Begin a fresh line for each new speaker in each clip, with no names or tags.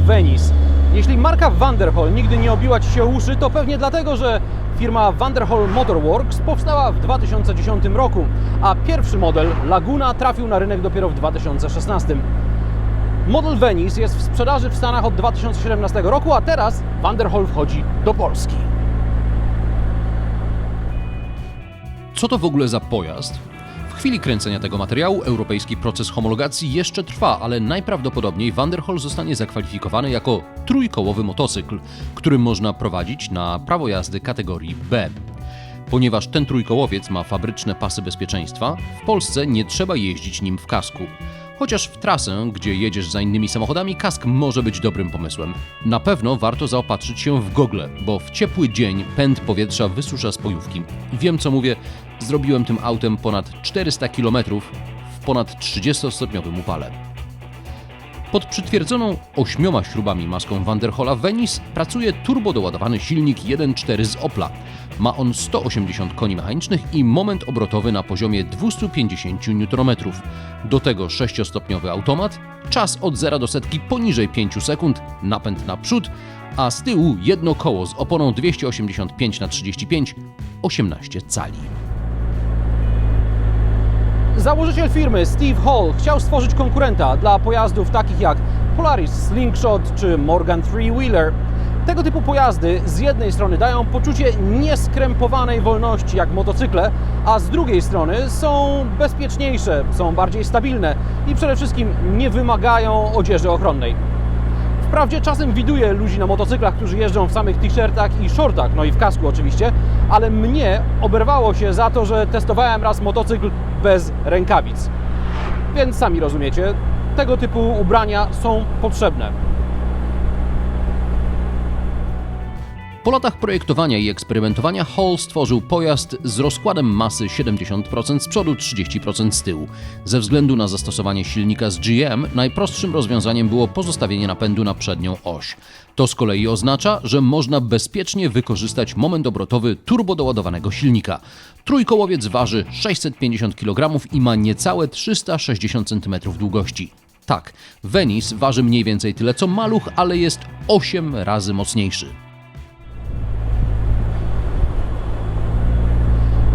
Venice. Jeśli marka Vanderhol nigdy nie obiła Ci się uszy, to pewnie dlatego, że firma Vanderhol Motorworks powstała w 2010 roku, a pierwszy model Laguna trafił na rynek dopiero w 2016. Model Venice jest w sprzedaży w Stanach od 2017 roku, a teraz Vanderhol wchodzi do Polski.
Co to w ogóle za pojazd? W chwili kręcenia tego materiału europejski proces homologacji jeszcze trwa, ale najprawdopodobniej Vanderhol zostanie zakwalifikowany jako trójkołowy motocykl, który można prowadzić na prawo jazdy kategorii B. Ponieważ ten trójkołowiec ma fabryczne pasy bezpieczeństwa, w Polsce nie trzeba jeździć nim w kasku. Chociaż w trasę, gdzie jedziesz za innymi samochodami, kask może być dobrym pomysłem. Na pewno warto zaopatrzyć się w gogle, bo w ciepły dzień pęd powietrza wysusza spojówki. Wiem co mówię, zrobiłem tym autem ponad 400 km w ponad 30-stopniowym upale. Pod przytwierdzoną ośmioma śrubami maską Vanderhola Venice pracuje turbodoładowany silnik 1.4 z Opla. Ma on 180 koni mechanicznych i moment obrotowy na poziomie 250 Nm. Do tego 6-stopniowy automat, czas od 0 do setki poniżej 5 sekund, napęd naprzód, a z tyłu jedno koło z oponą 285 na 35 18 cali.
Założyciel firmy Steve Hall chciał stworzyć konkurenta dla pojazdów takich jak Polaris Slingshot czy Morgan Three Wheeler. Tego typu pojazdy z jednej strony dają poczucie nieskrępowanej wolności jak motocykle, a z drugiej strony są bezpieczniejsze, są bardziej stabilne i przede wszystkim nie wymagają odzieży ochronnej. Wprawdzie czasem widuję ludzi na motocyklach, którzy jeżdżą w samych t-shirtach i shortach, no i w kasku oczywiście, ale mnie oberwało się za to, że testowałem raz motocykl bez rękawic. Więc sami rozumiecie, tego typu ubrania są potrzebne.
Po latach projektowania i eksperymentowania Hall stworzył pojazd z rozkładem masy 70% z przodu, 30% z tyłu. Ze względu na zastosowanie silnika z GM, najprostszym rozwiązaniem było pozostawienie napędu na przednią oś. To z kolei oznacza, że można bezpiecznie wykorzystać moment obrotowy turbodoładowanego silnika. Trójkołowiec waży 650 kg i ma niecałe 360 cm długości. Tak, Venice waży mniej więcej tyle co maluch, ale jest 8 razy mocniejszy.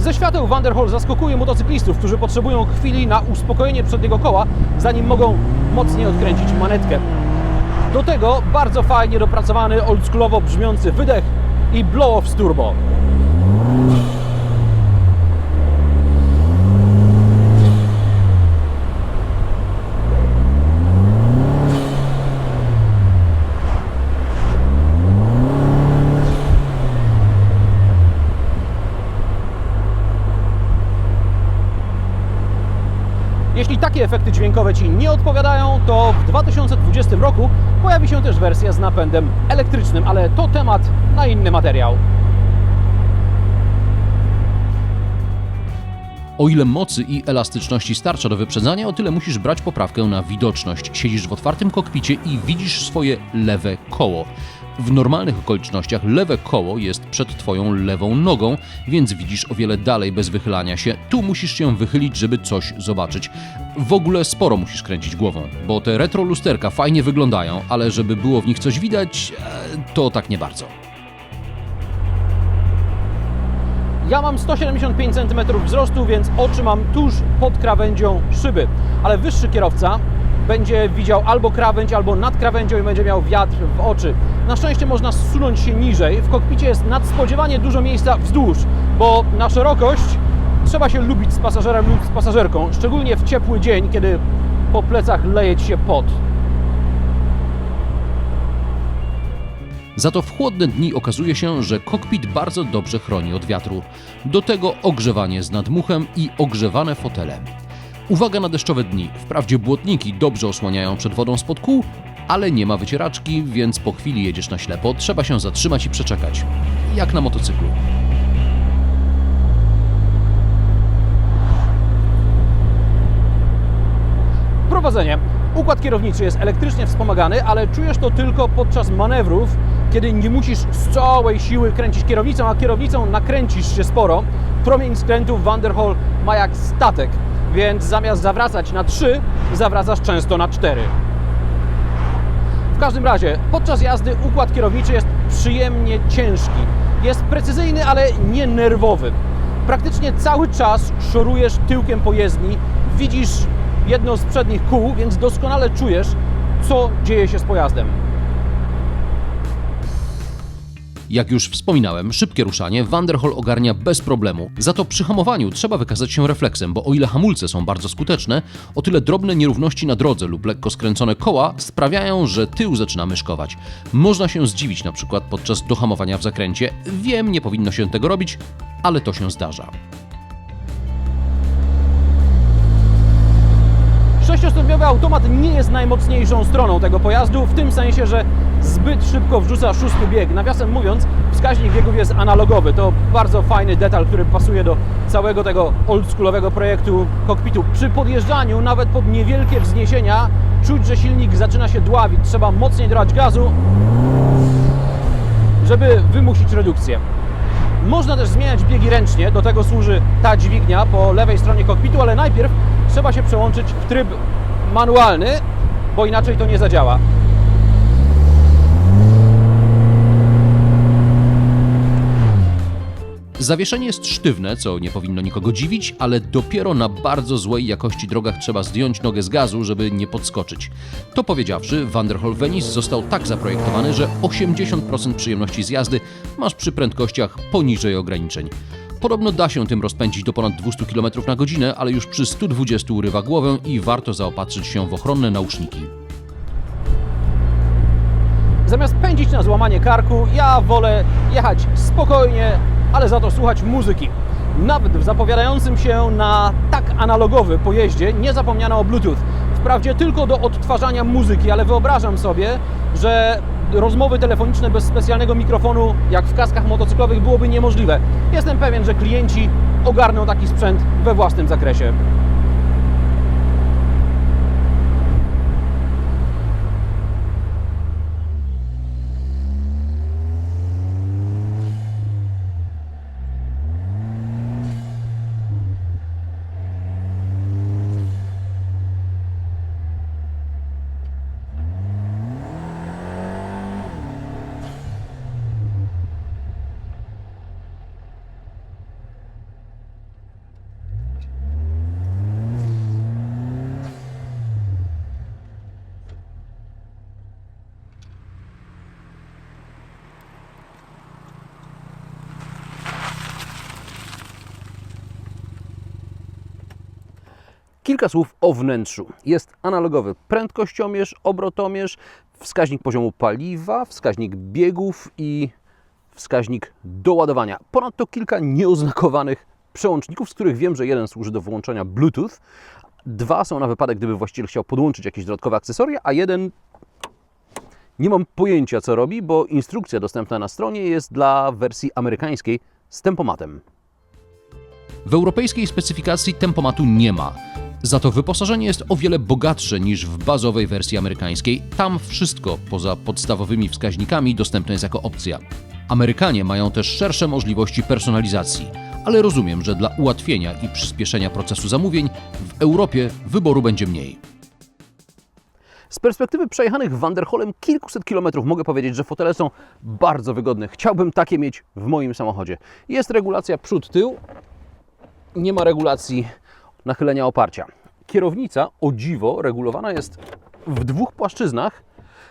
Ze świateł Vanderhol zaskakuje motocyklistów, którzy potrzebują chwili na uspokojenie przedniego koła, zanim mogą mocniej odkręcić manetkę. Do tego bardzo fajnie dopracowany oldschoolowo brzmiący wydech i blow-off z turbo. Jeśli takie efekty dźwiękowe Ci nie odpowiadają, to w 2020 roku pojawi się też wersja z napędem elektrycznym, ale to temat na inny materiał.
O ile mocy i elastyczności starcza do wyprzedzania, o tyle musisz brać poprawkę na widoczność. Siedzisz w otwartym kokpicie i widzisz swoje lewe koło. W normalnych okolicznościach lewe koło jest przed Twoją lewą nogą, więc widzisz o wiele dalej bez wychylania się. Tu musisz się wychylić, żeby coś zobaczyć. W ogóle sporo musisz kręcić głową, bo te retro lusterka fajnie wyglądają, ale żeby było w nich coś widać, e, to tak nie bardzo.
Ja mam 175 cm wzrostu, więc oczy mam tuż pod krawędzią szyby, ale wyższy kierowca będzie widział albo krawędź, albo nad krawędzią i będzie miał wiatr w oczy. Na szczęście można zsunąć się niżej. W kokpicie jest nadspodziewanie dużo miejsca wzdłuż, bo na szerokość trzeba się lubić z pasażerem lub z pasażerką, szczególnie w ciepły dzień, kiedy po plecach leje ci się pot.
Za to w chłodne dni okazuje się, że kokpit bardzo dobrze chroni od wiatru. Do tego ogrzewanie z nadmuchem i ogrzewane fotele. Uwaga na deszczowe dni. Wprawdzie błotniki dobrze osłaniają przed wodą spod kół, ale nie ma wycieraczki, więc po chwili jedziesz na ślepo, trzeba się zatrzymać i przeczekać. Jak na motocyklu.
Prowadzenie. Układ kierowniczy jest elektrycznie wspomagany, ale czujesz to tylko podczas manewrów, kiedy nie musisz z całej siły kręcić kierownicą, a kierownicą nakręcisz się sporo. Promień skrętów Vanderhol ma jak statek, więc zamiast zawracać na 3, zawracasz często na 4. W każdym razie, podczas jazdy układ kierowniczy jest przyjemnie ciężki. Jest precyzyjny, ale nie nerwowy. Praktycznie cały czas szorujesz tyłkiem po jezdni, widzisz jedno z przednich kół, więc doskonale czujesz, co dzieje się z pojazdem.
Jak już wspominałem, szybkie ruszanie Vanderhol ogarnia bez problemu. Za to przy hamowaniu trzeba wykazać się refleksem, bo o ile hamulce są bardzo skuteczne, o tyle drobne nierówności na drodze lub lekko skręcone koła sprawiają, że tył zaczyna myszkować. Można się zdziwić na przykład podczas dohamowania w zakręcie. Wiem, nie powinno się tego robić, ale to się zdarza.
Sześciostopniowy automat nie jest najmocniejszą stroną tego pojazdu, w tym sensie, że zbyt szybko wrzuca szósty bieg. Nawiasem mówiąc, wskaźnik biegów jest analogowy. To bardzo fajny detal, który pasuje do całego tego oldschoolowego projektu kokpitu. Przy podjeżdżaniu, nawet pod niewielkie wzniesienia, czuć, że silnik zaczyna się dławić. Trzeba mocniej drać gazu, żeby wymusić redukcję. Można też zmieniać biegi ręcznie, do tego służy ta dźwignia po lewej stronie kokpitu, ale najpierw trzeba się przełączyć w tryb manualny, bo inaczej to nie zadziała.
Zawieszenie jest sztywne, co nie powinno nikogo dziwić, ale dopiero na bardzo złej jakości drogach trzeba zdjąć nogę z gazu, żeby nie podskoczyć. To powiedziawszy, Vanderhol Venice został tak zaprojektowany, że 80% przyjemności z jazdy masz przy prędkościach poniżej ograniczeń. Podobno da się tym rozpędzić do ponad 200 km na godzinę, ale już przy 120 urywa głowę i warto zaopatrzyć się w ochronne nauszniki.
Zamiast pędzić na złamanie karku, ja wolę jechać spokojnie, ale za to słuchać muzyki. Nawet w zapowiadającym się na tak analogowy pojeździe nie zapomniano o Bluetooth. Wprawdzie tylko do odtwarzania muzyki, ale wyobrażam sobie, że rozmowy telefoniczne bez specjalnego mikrofonu, jak w kaskach motocyklowych, byłoby niemożliwe. Jestem pewien, że klienci ogarną taki sprzęt we własnym zakresie. Kilka słów o wnętrzu. Jest analogowy prędkościomierz, obrotomierz, wskaźnik poziomu paliwa, wskaźnik biegów i wskaźnik doładowania. Ponadto kilka nieoznakowanych przełączników, z których wiem, że jeden służy do wyłączenia Bluetooth, dwa są na wypadek, gdyby właściciel chciał podłączyć jakieś dodatkowe akcesoria, a jeden nie mam pojęcia, co robi, bo instrukcja dostępna na stronie jest dla wersji amerykańskiej z tempomatem.
W europejskiej specyfikacji tempomatu nie ma. Za to wyposażenie jest o wiele bogatsze niż w bazowej wersji amerykańskiej. Tam wszystko poza podstawowymi wskaźnikami dostępne jest jako opcja. Amerykanie mają też szersze możliwości personalizacji, ale rozumiem, że dla ułatwienia i przyspieszenia procesu zamówień w Europie wyboru będzie mniej.
Z perspektywy przejechanych Wanderholem kilkuset kilometrów mogę powiedzieć, że fotele są bardzo wygodne. Chciałbym takie mieć w moim samochodzie. Jest regulacja przód-tył, nie ma regulacji nachylenia oparcia. Kierownica, o dziwo, regulowana jest w dwóch płaszczyznach,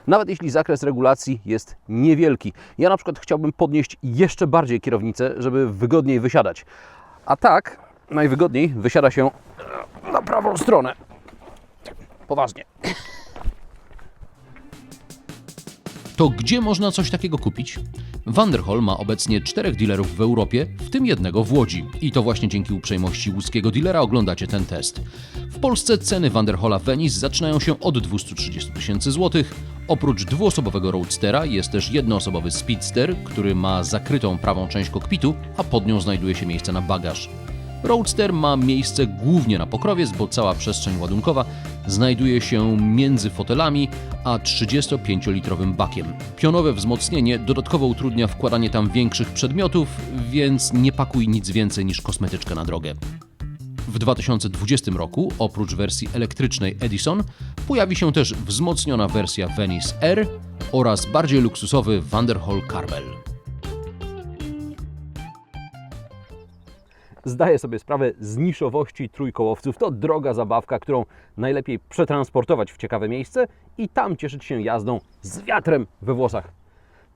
nawet jeśli zakres regulacji jest niewielki. Ja na przykład chciałbym podnieść jeszcze bardziej kierownicę, żeby wygodniej wysiadać. A tak, najwygodniej wysiada się na prawą stronę. Poważnie.
To gdzie można coś takiego kupić? Vanderhol ma obecnie czterech dealerów w Europie, w tym jednego w Łodzi. I to właśnie dzięki uprzejmości łódzkiego dealera oglądacie ten test. W Polsce ceny Vanderhola Venice zaczynają się od 230 tysięcy złotych. Oprócz dwuosobowego Roadstera jest też jednoosobowy Speedster, który ma zakrytą prawą część kokpitu, a pod nią znajduje się miejsce na bagaż. Roadster ma miejsce głównie na pokrowiec, bo cała przestrzeń ładunkowa znajduje się między fotelami a 35-litrowym bakiem. Pionowe wzmocnienie dodatkowo utrudnia wkładanie tam większych przedmiotów, więc nie pakuj nic więcej niż kosmetyczkę na drogę. W 2020 roku, oprócz wersji elektrycznej Edison, pojawi się też wzmocniona wersja Venice R oraz bardziej luksusowy Vanderhall Carbel.
Zdaję sobie sprawę z niszowości trójkołowców. To droga zabawka, którą najlepiej przetransportować w ciekawe miejsce i tam cieszyć się jazdą z wiatrem we włosach.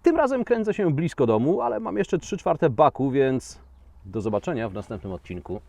Tym razem kręcę się blisko domu, ale mam jeszcze 3 czwarte baku, więc do zobaczenia w następnym odcinku.